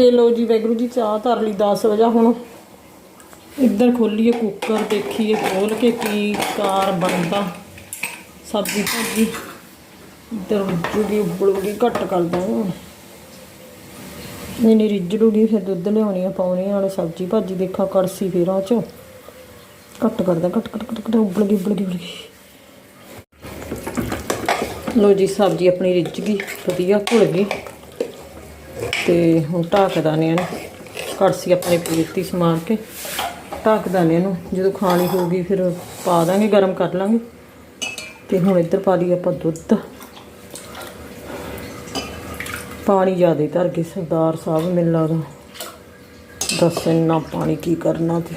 ਤੇ ਲੋ ਜੀ ਵੈਗਰੂ ਜੀ, ਚਾਹ ਧਰ ਲਈ 10 ਵਜੇ, ਹੁਣ ਇੱਧਰ ਖੋਲੀਏ ਕੁੱਕਰ ਦੇਖੀਏ ਖੋਲ ਕੇ ਕੀ ਕਾਰ ਬਣਦਾ। ਸਬਜ਼ੀ ਭਾਜੀ ਇੱਧਰ ਜੁਗੀ ਉਬਲੂਗੀ, ਘੱਟ ਕਰਦਾ ਨਹੀਂ ਨਹੀਂ, ਰਿੱਝੜੂਗੀ, ਫਿਰ ਦੁੱਧ ਲਿਆਉਣੀ ਆ, ਪਾਉਣੀ ਆ, ਨਾਲੇ ਸਬਜ਼ੀ ਭਾਜੀ ਦੇਖਾ ਕੜਸੀ ਫੇਰ ਉਹ ਚ। ਘੱਟ ਕਰਦਾ, ਘੱਟ ਘੱਟ ਘੱਟ ਘੱਟ ਉਬਲ ਗਈ ਉਬਲ ਗਈ ਉਬਲ ਗਈ ਲੋ ਜੀ, ਸਬਜ਼ੀ ਆਪਣੀ ਰਿੱਝ ਗਈ, ਵਧੀਆ ਘੁਲ ਗਈ। ਤੇ ਹੁਣ ਢੱਕਦਾ ਨੇ ਇਹਨੂੰ ਕੜਸੀ ਆਪਣੇ ਪੀਤੀ ਸਮਾਰ ਕੇ। ਢੱਕਦਾ ਨੇ ਇਹਨੂੰ ਜਦੋਂ ਖਾਣੀ ਹੋਊਗੀ ਫਿਰ ਪਾ ਦਾਂਗੇ, ਗਰਮ ਕਰ ਲਾਂਗੇ। ਤੇ ਹੁਣ ਇੱਧਰ ਪਾ ਲਈ ਆਪਾਂ ਦੁੱਧ। ਪਾਣੀ ਜ਼ਿਆਦਾ ਧਰ ਗਏ ਸਰਦਾਰ ਸਾਹਿਬ ਮੈਨੂੰ ਲੱਗਦਾ ਦੱਸ ਇੰਨਾ ਪਾਣੀ ਕੀ ਕਰਨਾ ਤੇ।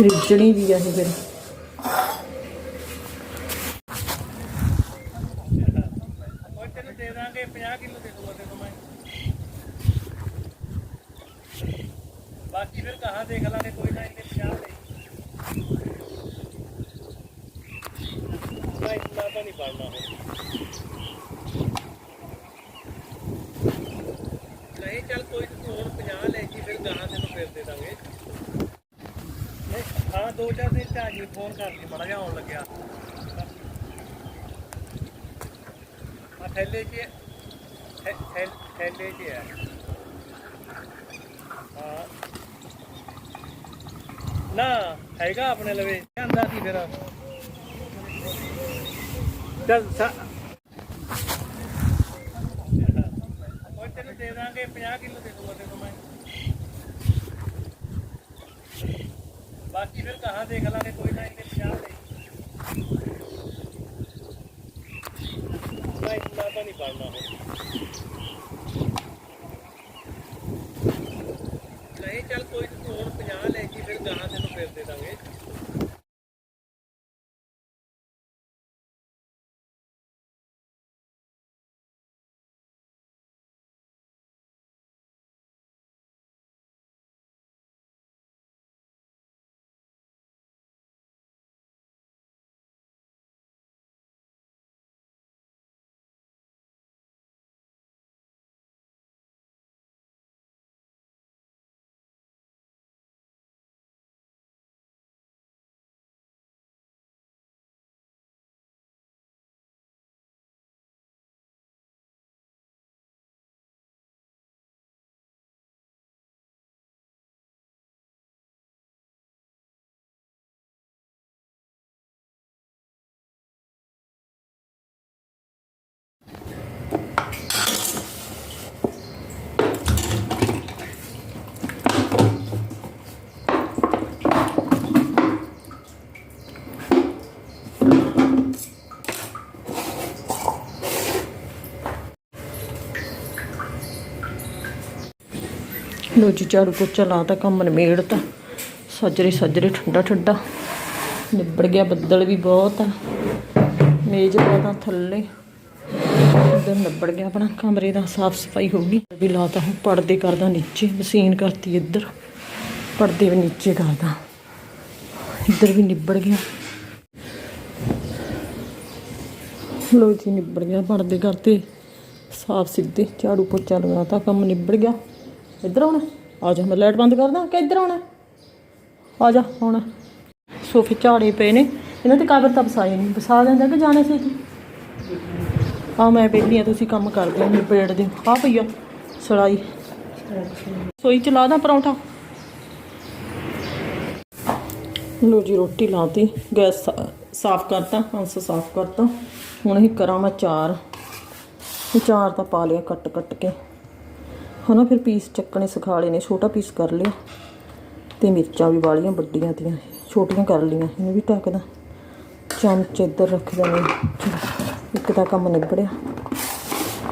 ਰਿੱਝਣੀ ਵੀ ਆ ਇਹ ਫਿਰ ਤੈਨੂੰ ਦੇ ਦਾਂਗੇ 50 ਕਿਲੋ ਦੇ ਦੂੰਗਾ ਤੈਨੂੰ ਮੈਂ ਬਾਕੀ ਫਿਰ ਕਹਾ ਦੇਖ ਲਾਂਗੇ, ਕੋਈ ਨਾ ਇੰਨੇ 50 ਦੇ। ਮੈਂ ਇਤਨਾ ਤਾਂ ਨਹੀਂ ਪੜਨਾ ਨਹੀਂ, ਚੱਲ ਕੋਈ ਤੂੰ ਹੁਣ 50 ਲੈ ਕੇ ਫਿਰ ਕਹਾਂ ਤੈਨੂੰ ਫਿਰ ਦੇ ਦਾਂਗੇ। ਹਾਂ, ਦੋ ਚਾਰ ਦਿਨ ਚ ਆ ਜੀ ਫੋਨ ਕਰ ਲਈ ਬੜਾ ਜਿਹਾ ਆਉਣ ਲੱਗਿਆ। ਆ ਥੈਲੇ 'ਚ ਥੈਲੇ 'ਚ ਹੈ। ਹਾਂ। ਨਾ, ਹੈਗਾ ਆਪਣੇ ਲਵੇ ਕਹਿੰਦਾ ਸੀ ਫਿਰ। ਚੱਲ, ਸਾ ਉਹ ਤੈਨੂੰ ਦੇ ਦਾਂਗੇ 50 ਕਿਲੋ ਦੇ ਦੂੰਗਾ ਤੈਨੂੰ ਮੈਂ। ਬਾਕੀ ਫਿਰ ਕਹਾ ਦੇਖ ਲਾਂਗੇ, ਕੋਈ ਨਾ ਇੰਨੇ 50 ਦੇ। ਮੈਂ ਇਤਨਾ ਤਾਂ ਨਹੀਂ ਪੜਨਾ ਨਹੀਂ ਚੱਲ ਕੋਈ ਤੂੰ ਹੁਣ 50 ਲੈ ਜੀ ਫਿਰ ਗਾਹਾਂ ਤੈਨੂੰ ਫਿਰ ਦੇ ਦਾਂਗੇ ਲੋ ਜੀ ਝਾੜੂ ਪੋਚਾ ਲਾਤਾ ਕੰਮ ਨਿਮੇੜਤਾ ਸੱਜਰੇ ਸੱਜਰੇ ਠੰਡਾ ਠੰਡਾ। ਨਿਬੜ ਗਿਆ ਬੱਦਲ ਵੀ ਬਹੁਤ ਆ। ਮੇਜ਼ ਪਾਤਾ ਥੱਲੇ। ਉਧਰ ਨਿਬੜ ਗਿਆ ਆਪਣਾ, ਕਮਰੇ ਦਾ ਸਾਫ਼ ਸਫ਼ਾਈ ਹੋ ਗਈ। ਵੀ ਲਾਤਾ ਹੁਣ, ਪਰਦੇ ਕਰਦਾ ਨੀਚੇ, ਮਸ਼ੀਨ ਕਰਤੀ ਇੱਧਰ। ਪਰਦੇ ਵੀ ਨੀਚੇ ਕਰਦਾ। ਇੱਧਰ ਵੀ ਨਿਬੜ ਗਿਆ। ਲੋ ਜੀ ਨਿਬੜ ਗਿਆ, ਪਰਦੇ ਕਰਤੇ। ਸਾਫ਼ ਸਿੱਧੇ, ਝਾੜੂ ਪੋਚਾ ਲਗਾਤਾ ਕੰਮ ਨਿਬੜ ਗਿਆ। ਇੱਧਰ ਆਉਣਾ? ਆ ਜਾ, ਮੈਂ ਲਾਈਟ ਬੰਦ ਕਰਦਾ, ਕਿ ਇੱਧਰ ਆਉਣਾ? ਆ ਜਾ ਹੁਣ ਸੋਫੇ ਝਾੜੇ ਪਏ ਨੇ। ਇਹਨਾਂ ਤੇ ਕਾਬਰ ਤਾਂ ਵਸਾਏ ਨਹੀਂ ਵਸਾ ਦਿੰਦਾ ਕਿ ਜਾਣੇ ਸੀ ਆ ਮੈਂ ਪਹਿਲੀ ਆ ਤੁਸੀਂ ਕੰਮ ਕਰਦੇ ਹੋ ਨਿਬੇੜ ਦੇ। ਆ ਪਈਆ ਸੜਾਈ ਸੋਈ ਲਾ ਦਾਂ ਪਰੌਂਠਾ? ਲੋ ਜੀ, ਰੋਟੀ ਲਾਤੀ। ਗੈਸ ਸਾਫ਼ ਕਰਤਾ ਹੰਸ ਸਾਫ਼ ਕਰਤਾ। ਹੁਣ ਅਸੀਂ ਕਰਾਂ ਮੈਂ ਚਾਰ ਚਾਰ ਤਾਂ ਪਾ ਲਿਆ ਕੱਟ ਕੱਟ ਕੇ। ਹਨਾ ਫਿਰ ਪੀਸ ਚੱਕਣੇ ਸਿਖਾ ਲਏ ਨੇ, ਛੋਟਾ ਪੀਸ ਕਰ ਲਿਆ। ਤੇ ਮਿਰਚਾਂ ਵੀ ਵਾਲੀਆਂ ਵੱਡੀਆਂ ਤੀਆਂ, ਛੋਟੀਆਂ ਕਰ ਲਈਆਂ, ਇਹਨੂੰ ਵੀ ਢੱਕਦਾ ਚਮਚ ਇੱਧਰ ਰੱਖ ਦੇਣੇ ਇੱਕ ਤਾਂ ਕੰਮ ਨਿਬੜਿਆ।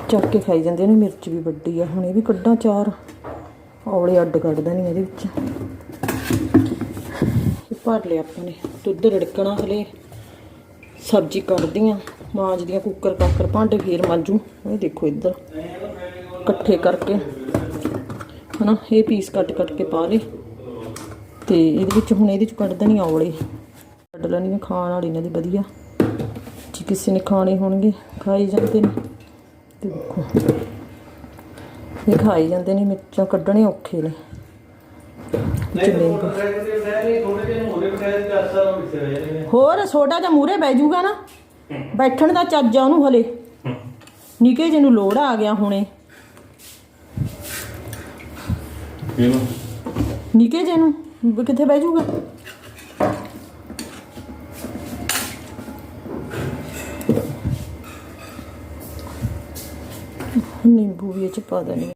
ਚੱਕ ਕੇ ਖਾਈ ਜਾਂਦੇ ਨੇ ਮਿਰਚ ਵੀ ਵੱਡੀ ਆ। ਹੁਣ ਇਹ ਵੀ ਕੱਢਾਂ ਚਾਰ। ਔਲੇ ਅੱਡ ਕੱਢ ਦੇਣੀ ਇਹਦੇ ਵਿੱਚ। ਇਹ ਭਰ ਲਿਆ ਆਪਾਂ ਨੇ। ਦੁੱਧ ਰੜਕਣਾ ਹਲੇ। ਸਬਜ਼ੀ ਕੱਢਦੀਆਂ ਮਾਂਜਦੀਆਂ ਕੁੱਕਰ ਕਾਕਰ ਭਾਂਡੇ ਫੇਰ ਮਾਂਜੂ। ਇਹ ਦੇਖੋ ਇੱਧਰ। ਇਕੱਠੇ ਕਰਕੇ। ਹਨਾ ਇਹ ਪੀਸ ਕੱਟ ਕੱਟ ਕੇ ਪਾ ਲਏ। ਤੇ ਇਹਦੇ ਵਿੱਚ ਹੁਣ ਇਹਦੇ ਚ ਕੱਢ ਦੇਣੀ ਔਲੇ। ਕੱਢ ਲੈਣੀ ਖਾਣ ਵਾਲੀ ਇਹਨਾਂ ਦੀ ਵਧੀਆ। ਜੇ ਕਿਸੇ ਨੇ ਖਾਣੇ ਹੋਣਗੇ ਖਾਈ ਜਾਂਦੇ ਨੇ। ਤੇ ਦੇਖੋ। ਇਹ ਖਾਈ ਜਾਂਦੇ ਨੇ ਮਿਰਚਾਂ ਕੱਢਣੇ ਔਖੇ ਨੇ। ਹੋਰੇ ਛੋਟਾ ਜਿਹਾ ਮੂਰੇ ਬਹਿ ਜਾਊਗਾ ਨਾ। ਬੈਠਣ ਦਾ ਚੱਜ ਆ ਉਹਨੂੰ ਹਲੇ। ਨਿੱਕੇ ਜਿਹੇ ਨੂੰ ਲੋੜ ਆ ਗਿਆ ਹੁਣੇ। ਕਿਹਨੂੰ ਨਿੱਕੇ ਜੇ ਨੂੰ ਵੀ ਕਿੱਥੇ ਬਹਿ ਜਾਊਗਾ? ਨਿੰਬੂ ਵੀ ਇਹ ਚ ਪਾ ਦੇਣੀ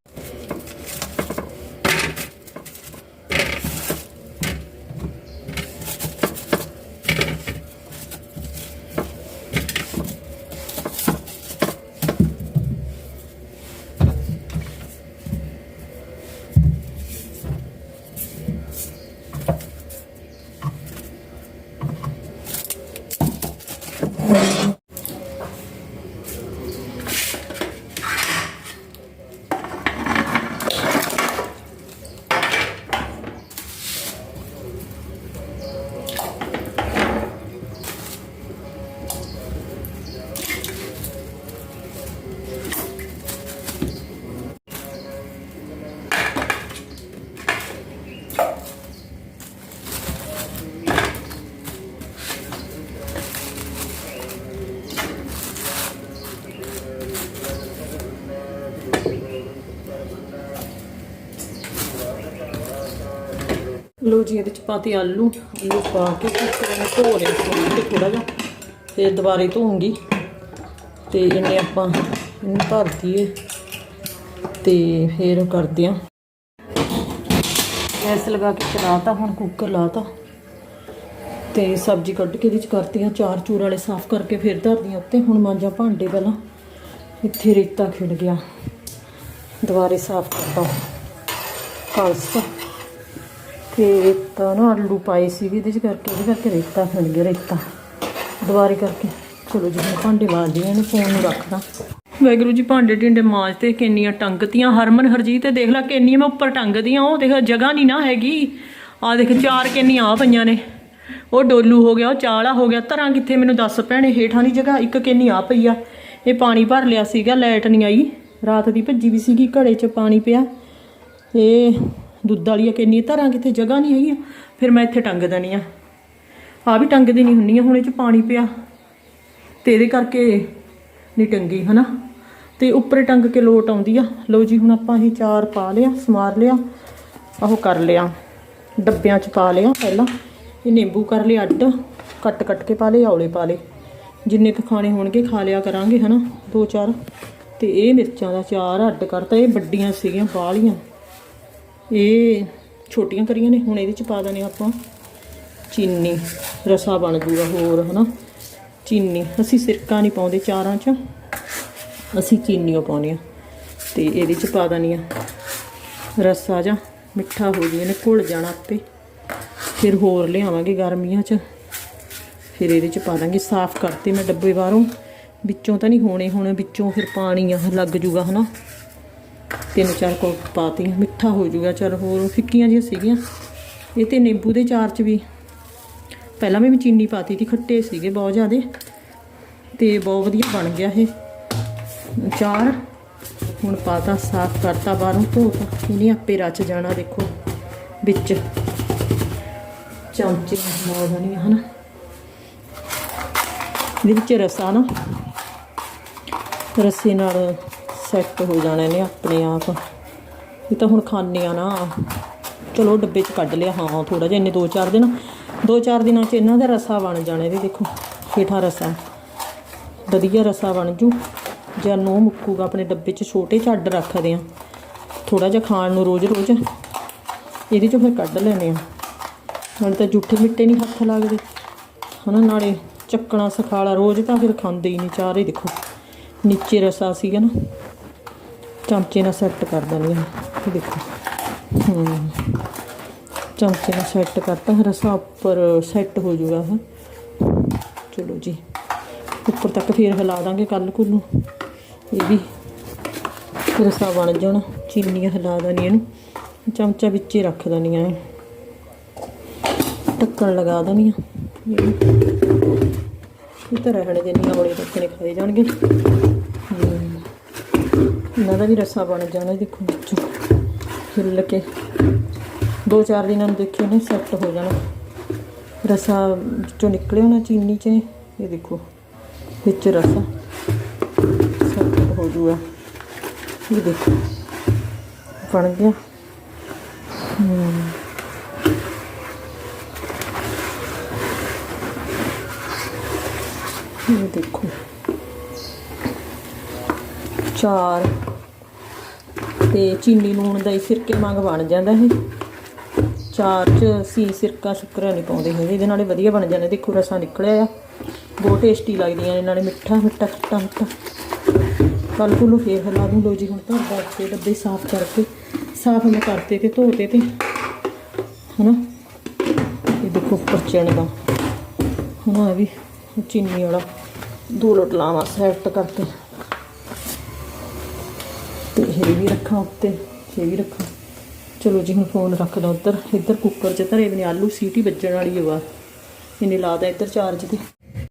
ਲੋ ਜੀ, ਇਹਦੇ ਚ ਪਾਤੀ ਆਲੂ। ਆਲੂ ਪਾ ਕੇ ਕੁੱਕਰ ਨੂੰ ਧੋ ਲਿਆ ਸੀ ਥੋੜਾ ਜਿਹਾ ਫਿਰ ਦੁਬਾਰੇ ਧੋਉਂਗੀ ਤੇ ਇਹਨੇ ਆਪਾਂ ਇਹਨੂੰ ਭਰ ਦਈਏ ਤੇ ਫਿਰ ਕਰਦੇ ਆ। ਗੈਸ ਲਗਾ ਕੇ ਚਲਾਤਾ, ਹੁਣ ਕੁੱਕਰ ਲਾਤਾ। ਤੇ ਸਬਜ਼ੀ ਕੱਢ ਕੇ ਇਹਦੇ ਚ ਕਰਤੀ ਆ, ਚਾਰ ਚੂਰ ਵਾਲੇ ਸਾਫ਼ ਕਰਕੇ ਫਿਰ ਧਰਦੀ ਆ ਉੱਤੇ। ਹੁਣ ਮਾਂਜਾ ਭਾਂਡੇ ਪਹਿਲਾਂ, ਇੱਥੇ ਰੇਤਾ ਖਿੜ ਗਿਆ। ਦੁਬਾਰੇ ਸਾਫ਼ ਕਰਤਾ। ਖਾਲਸਾ ਤੇ ਰੇਤਾ ਨਾ, ਆਲੂ ਪਾਏ ਸੀ ਵੀ ਇਹਦੇ ਚ ਕਰਕੇ, ਇਹਦੇ ਕਰਕੇ ਰੇਤਾ ਖਿੜ ਗਿਆ, ਰੇਤਾ। ਦੁਬਾਰੇ ਕਰਕੇ। ਚਲੋ ਜੀ ਮੈਂ ਭਾਂਡੇ ਮਾਂਜਦੇ ਇਹਨੂੰ ਫੋਨ ਨੂੰ ਰੱਖਦਾ। ਵੈਗਰੂ ਜੀ, ਭਾਂਡੇ ਢਿੰਡੇ ਮਾਂਜਤੇ ਕਿੰਨੀਆਂ ਟੰਗਤੀਆਂ। ਹਰਮਨ, ਹਰਜੀਤ ਤੇ ਦੇਖ ਲੈ, ਕਿੰਨੀਆਂ ਮੈਂ ਉੱਪਰ ਟੰਗਦੀਆਂ। ਉਹ ਦੇਖ, ਜਗ੍ਹਾ ਨਹੀਂ ਨਾ ਹੈਗੀ। ਆ ਦੇਖ, ਚਾਰ ਕਿੰਨੀਆਂ ਆ ਪਈਆਂ ਨੇ। ਉਹ ਡੋਲੂ ਹੋ ਗਿਆ, ਉਹ ਚਾਲਾ ਹੋ ਗਿਆ। ਧਰਾਂ ਕਿੱਥੇ ਮੈਨੂੰ ਦੱਸ ਭੈਣੇ, ਹੇਠਾਂ ਦੀ ਜਗ੍ਹਾ ਇੱਕ ਕਿੰਨੀ ਆ ਪਈ ਆ। ਇਹ ਪਾਣੀ ਭਰ ਲਿਆ ਸੀਗਾ, ਲਾਈਟ ਨਹੀਂ ਆਈ। ਰਾਤ ਦੀ ਭੱਜੀ ਵੀ ਸੀਗੀ, ਘੜੇ 'ਚ ਪਾਣੀ ਪਿਆ। ਇਹ ਦੁੱਧ ਵਾਲੀਆਂ ਕਿੰਨੀ ਧਰਾਂ ਕਿਤੇ ਜਗ੍ਹਾ ਨਹੀਂ ਹੈਗੀ ਫਿਰ ਮੈਂ ਇੱਥੇ ਟੰਗ ਦੇਣੀ ਆ। ਆ ਵੀ ਟੰਗਦੀ ਨਹੀਂ ਹੁੰਨੀ ਆ, ਹੁਣ ਇਹ 'ਚ ਪਾਣੀ ਪਿਆ। ਤੇ ਇਹਦੇ ਕਰਕੇ ਨਹੀਂ ਟੰਗੀ, ਹਨਾ? ਤੇ ਉੱਪਰੇ ਟੰਗ ਕੇ ਲੋਟ ਆਉਂਦੀ ਆ। ਲਓ ਜੀ, ਹੁਣ ਆਪਾਂ ਇਹ ਚਾਰ ਪਾ ਲਿਆ, ਸਮਾਰ ਲਿਆ ਉਹ ਕਰ ਲਿਆ, ਡੱਬਿਆਂ 'ਚ ਪਾ ਲਿਆ ਪਹਿਲਾਂ। ਇਹ ਨਿੰਬੂ ਕਰ ਲਿਆ ਅੱਡ, ਕੱਟ ਕੱਟ ਕੇ ਪਾ ਲਏ, ਔਲੇ ਪਾ ਲਏ। ਜਿੰਨੇ ਕੁ ਖਾਣੇ ਹੋਣਗੇ ਖਾ ਲਿਆ ਕਰਾਂਗੇ, ਹਨਾ? ਦੋ ਚਾਰ। ਤੇ ਇਹ ਮਿਰਚਾਂ ਦਾ ਚਾਰ ਅੱਡ ਕਰਤਾ, ਇਹ ਵੱਡੀਆਂ ਸੀਗੀਆਂ, ਬਾਹਲੀਆਂ। ਇਹ ਛੋਟੀਆਂ ਕਰੀਆਂ ਨੇ, ਹੁਣ ਇਹਦੇ 'ਚ ਪਾ ਦਨੇ ਆਪਾਂ ਚੀਨੀ, ਰਸਾ ਬਣ ਜੂਗਾ ਹੋਰ, ਹਨਾ? ਚੀਨੀ, ਅਸੀਂ ਸਿਰਕਾ ਨਹੀਂ ਪਾਉਂਦੇ ਚਾਰਾਂ 'ਚ, ਅਸੀਂ ਚੀਨੀ ਉਹ ਪਾਉਂਦੇ ਆ ਤੇ ਇਹਦੇ 'ਚ ਪਾ ਦਨੀ ਆ ਰਸਾ ਜਾਂ ਮਿੱਠਾ ਹੋ ਜੀ, ਇਹਨੇ ਘੁਲ ਜਾਣਾ ਆਪੇ। ਫਿਰ ਹੋਰ ਲਿਆਵਾਂਗੇ ਗਰਮੀਆਂ 'ਚ। ਫਿਰ ਇਹਦੇ 'ਚ ਪਾ ਦਾਂਗੇ ਸਾਫ਼ ਕਰਤੇ ਮੈਂ ਡੱਬੇ ਬਾਹਰੋਂ। ਵਿੱਚੋਂ ਤਾਂ ਨਹੀਂ ਹੋਣੇ, ਹੁਣ ਵਿੱਚੋਂ ਫਿਰ ਪਾਣੀ ਆ, ਲੱਗ ਜੂਗਾ, ਹਨਾ? ਤਿੰਨ ਚਾਰ ਕੋਟ ਪਾਤੀ ਮਿੱਠਾ ਹੋ ਜੂਗਾ, ਚਲ ਹੋਰ ਫਿੱਕੀਆਂ ਜਿਹੀਆਂ ਸੀਗੀਆਂ। ਇਹ ਤੇ ਨਿੰਬੂ ਦੇ ਚਾਰ 'ਚ ਵੀ। ਪਹਿਲਾਂ ਵੀ ਮੈਂ ਚੀਨੀ ਪਾਤੀ ਸੀ, ਖੱਟੇ ਸੀਗੇ ਬਹੁਤ ਜ਼ਿਆਦੇ। ਤੇ ਬਹੁਤ ਵਧੀਆ ਬਣ ਗਿਆ ਇਹ। ਚਾਰ ਹੁਣ ਪਾਤਾ, ਸਾਫ਼ ਕਰਤਾ ਬਾਹਰੋਂ ਧੋਤਾ ਇਹਨੇ ਆਪੇ ਰਚ ਜਾਣਾ, ਦੇਖੋ, ਵਿੱਚ। ਚਮਚੇ ਨਾਲ ਬਣੀ ਹਨਾ। ਇਹਦੇ ਵਿੱਚ ਰਸਾ ਨਾ। ਰੱਸੇ ਨਾਲ ਸੈੱਟ ਹੋ ਜਾਣਾ ਨੇ ਆਪਣੇ ਆਪ। ਇਹ ਤਾਂ ਹੁਣ ਖਾਣੇ ਆ ਨਾ। ਚਲੋ ਡੱਬੇ 'ਚ ਕੱਢ ਲਿਆ, ਹਾਂ ਥੋੜਾ ਜਿਹਾ ਇੰਨੇ ਦੋ ਚਾਰ ਦਿਨ, ਦੋ ਚਾਰ ਦਿਨਾਂ 'ਚ ਇਹਨਾਂ ਦਾ ਰਸਾ ਬਣ ਜਾਣਾ ਇਹਦੇ ਦੇਖੋ, ਹੇਠਾਂ ਰਸਾ। ਵਧੀਆ ਰਸਾ ਬਣ ਜੂ। ਜਾਂ ਨੋ ਮੁੱਕੂਗਾ, ਆਪਣੇ ਡੱਬੇ 'ਚ ਛੋਟੇ ਚ ਰੱਖਦੇ ਆ। ਥੋੜਾ ਜਿਹਾ ਖਾਣ ਨੂੰ ਰੋਜ਼-ਰੋਜ਼। ਇਹਦੇ 'ਚੋਂ ਫਿਰ ਕੱਢ ਲੈਣੇ ਆ। ਨਾਲੇ ਤਾਂ ਜੂਠੇ ਮਿੱਟੇ ਨਹੀਂ ਹੱਥ ਲੱਗਦੇ। ਹਨਾ, ਨਾਲੇ ਚੱਕਣਾ, ਸਖਾਲਾ ਰੋਜ਼ ਤਾਂ ਫਿਰ ਖਾਂਦੇ ਹੀ ਨਹੀਂ ਚਾਰੇ, ਦੇਖੋ। ਨੀਚੇ ਰਸਾ ਸੀਗਾ ਨਾ। ਚਮਚੇ ਨਾਲ ਸੈੱਟ ਕਰ ਦਿੰਦੀ ਆ ਇਹ ਦੇਖੋ। ਹੂੰ। ਚਮਚੇ ਨਾਲ ਸੈੱਟ ਕਰਤਾ। ਰਸਾ ਉੱਪਰ ਸੈੱਟ ਹੋ ਜਾਊਗਾ ਹਾਂ ਚਲੋ ਜੀ। ਉੱਪਰ ਤੱਕ ਫੇਰ ਹਿਲਾ ਦਾਂਗੇ ਕੱਲ ਕੁ ਨੂੰ। ਇਹ ਵੀ ਰਸਾ ਬਣ ਜਾਣਾ। ਚੀਨੀਆਂ ਹਿਲਾ ਦੇਣੀ ਇਹਨੂੰ। ਚਮਚਾ ਵਿੱਚ ਹੀ ਰੱਖ ਦੇਣੀਆਂ ਇਹ। ਢੱਕਣ ਲਗਾ ਦੇਣੀ ਆ ਇਹ ਤਾਂ ਰਹਿਣ ਦੇਣੀ ਔਲੇ ਢੱਕਣੇ ਖਾਏ ਜਾਣਗੇ। ਇਹਨਾਂ ਦਾ ਵੀ ਰਸਾ ਬਣ ਜਾਣਾ ਦੇਖੋ ਵਿੱਚੋਂ ਹਿੱਲ ਕੇ ਦੋ ਚਾਰ ਦਿਨਾਂ ਨੂੰ ਦੇਖਿਓ ਨੇ ਸੈੱਟ ਹੋ ਜਾਣਾ। ਰਸਾ ਵਿੱਚੋਂ ਨਿਕਲੇ ਹੋਣਾ ਚੀਨੀ ਚ ਇਹ। ਦੇਖੋ, ਵਿੱਚ ਰਸਾ ਸੈੱਟ ਹੋ ਜੂਗਾ। ਇਹ ਦੇਖੋ, ਬਣ ਗਿਆ। ਹਮ। ਇਹ ਦੇਖੋ। ਚਾਰ। ਤੇ ਚੀਨੀ ਲੂਣ ਦਾ ਹੀ ਸਿਰਕੇ ਵਾਂਗ ਬਣ ਜਾਂਦਾ ਇਹ। ਚਾਰ ਚ ਸੀ ਸਿਰਕਾ, ਸ਼ੁਕਰਾ ਨਹੀਂ ਪਾਉਂਦੇ ਹੈਗੇ। ਇਹਦੇ ਨਾਲੇ ਵਧੀਆ ਬਣ ਜਾਂਦੇ। ਦੇਖੋ ਰਸਾ ਨਿਕਲਿਆ ਆ। ਬਹੁਤ ਟੇਸਟੀ ਲੱਗਦੀਆਂ ਨੇ। ਨਾਲੇ ਮਿੱਠਾ ਮਿੱਠਾ, ਖੱਟਾ, ਮਿੱਠਾ। ਕੱਲ ਕੋਲੋਂ ਫੇਰ ਹਿਲਾ ਦੂੰ। ਲੋ ਜੀ, ਹੁਣ ਤਾਂ ਬਾਕੀ ਦੇ ਡੱਬੇ ਸਾਫ਼ ਕਰਕੇ, ਸਾਫ਼ ਮੈਂ ਕਰਤੇ ਤੇ ਧੋਤੇ ਤੇ। ਹਨਾ? ਇਹ ਦੇਖੋ ਉੱਪਰ ਦਾ। ਹੁਣ ਆ ਵੀ ਚੀਨੀ ਵਾਲਾ ਦੋ ਲੋਟ ਲਾਵਾਂ ਸੈੱਟ ਕਰਕੇ। ਤੇ ਇਹ ਵੀ ਰੱਖਾਂ ਉੱਤੇ, ਇਹ ਵੀ ਰੱਖਾਂ। ਚਲੋ ਜੀ, ਹੁਣ ਫੋਨ ਰੱਖ ਦੋ ਉੱਧਰ। ਇੱਧਰ ਕੁੱਕਰ 'ਚ ਧਰੇ ਵੀ ਨੇ ਆਲੂ, ਸੀਟੀ ਵੱਜਣ ਵਾਲੀ ਹੋਆ ਇਹਨੇ ਲਾਦਾ ਇੱਧਰ ਚਾਰਜ ਤੇ।